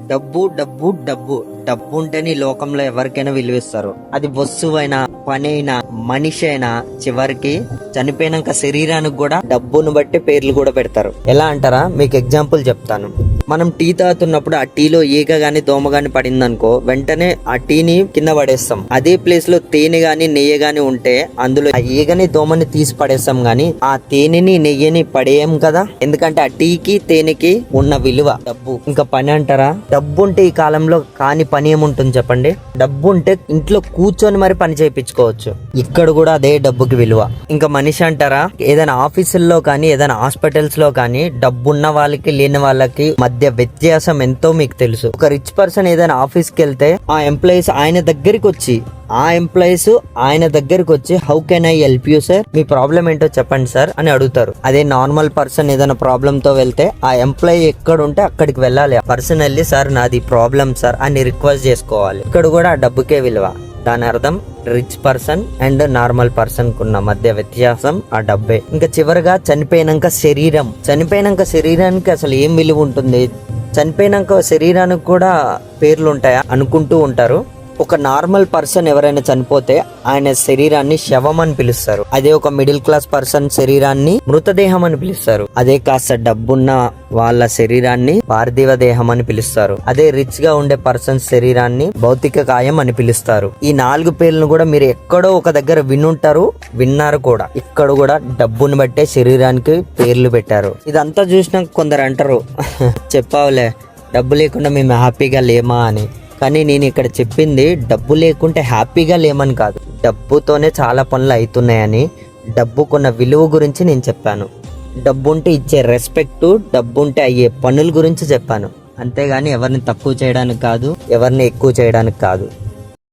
డబ్బు డబ్బు డబ్బు. డబ్బు ఉంటేనే ఈ లోకంలో ఎవరికైనా విలువిస్తారు. అది వస్తువైనా పని అయినా మనిషి అయినా చివరికి చనిపోయినాక శరీరానికి కూడా డబ్బును బట్టి పేర్లు కూడా పెడతారు. ఎలా అంటారా? మీకు ఎగ్జాంపుల్ చెప్తాను. మనం టీ తాగుతున్నప్పుడు ఆ టీలో ఈగ గాని దోమ గాని పడిందనుకో వెంటనే ఆ టీని కింద పడేస్తాం. అదే ప్లేస్లో తేనె గాని నెయ్యి గాని ఉంటే అందులో ఆ ఈగని దోమని తీసి పడేస్తాం గాని ఆ తేనెని నెయ్యిని పడేయం కదా? ఎందుకంటే ఆ టీకి తేనెకి ఉన్న విలువ. డబ్బు. ఇంకా పని అంటారా? డబ్బు ఉంటే ఈ కాలంలో కాని పని ఏముంటుంది చెప్పండి? డబ్బు ఉంటే ఇంట్లో కూర్చొని మరి పని చేయించుకోవచ్చు. ఇక్కడ కూడా అదే డబ్బుకి విలువ. ఇంకా మనిషి అంటారా? ఏదైనా ఆఫీసుల్లో కానీ ఏదైనా హాస్పిటల్స్లో కానీ డబ్బు ఉన్న వాళ్ళకి లేని వాళ్ళకి మధ్య మధ్య వ్యత్యాసం ఎంతో మీకు తెలుసు. ఒక రిచ్ పర్సన్ ఏదైనా ఆఫీస్కి వెళ్తే ఆ ఎంప్లాయీస్ ఆయన దగ్గరికి వచ్చి ఆ ఎంప్లాయీస్ ఆయన దగ్గరికి వచ్చి how can I help you sir me problem ఏంటో చెప్పండి సార్ అని అడుగుతారు. అదే నార్మల్ పర్సన్ ఏదైనా ప్రాబ్లమ్తో వెళ్తే ఆ ఎంప్లాయీ ఎక్కడ ఉంటే అక్కడికి వెళ్ళాలి. ఆ పర్సన్ వెళ్ళి సార్ నాది ప్రాబ్లం సార్ అని రిక్వెస్ట్ చేసుకోవాలి. ఇక్కడ కూడా ఆ డబ్బుకే విలువ. దాని అర్థం rich person and normal person కున్న మధ్య వ్యత్యాసం ఆ డబ్బే. ఇంకా చివరిగా చనిపోయినాక శరీరం. చనిపోయినాక శరీరానికి అసలు ఏం విలువ ఉంటుంది? చనిపోయినాక శరీరానికి కూడా పేర్లు ఉంటాయా? అనుకుంటూ ఉంటారు. ఒక నార్మల్ పర్సన్ ఎవరైనా చనిపోతే ఆయన శరీరాన్ని శవం అని పిలుస్తారు. అదే ఒక మిడిల్ క్లాస్ పర్సన్ శరీరాన్ని మృతదేహం అని పిలుస్తారు. అదే కాస్త డబ్బున్న వాళ్ళ శరీరాన్ని పార్థివ దేహం అని పిలుస్తారు. అదే రిచ్గా ఉండే పర్సన్ శరీరాన్ని భౌతిక కాయం అని పిలుస్తారు. ఈ నాలుగు పేర్లను కూడా మీరు ఎక్కడో ఒక దగ్గర వినుంటారు విన్నారు కూడా. ఇక్కడ కూడా డబ్బును బట్టే శరీరానికి పేర్లు పెట్టారు. ఇదంతా చూసినాక కొందరు అంటారు చెప్పావులే డబ్బు లేకుండా మేము హ్యాపీగా లేమా అని. కానీ నేను ఇక్కడ చెప్పింది డబ్బు లేకుంటే హ్యాపీగా లేమని కాదు. డబ్బుతోనే చాలా పనులు అవుతున్నాయని డబ్బుకున్న విలువ గురించి నేను చెప్పాను. డబ్బు ఉంటే ఇచ్చే రెస్పెక్ట్ డబ్బు ఉంటే అయ్యే పనుల గురించి చెప్పాను. అంతేగాని ఎవరిని తక్కువ చేయడానికి కాదు ఎవరిని ఎక్కువ చేయడానికి కాదు.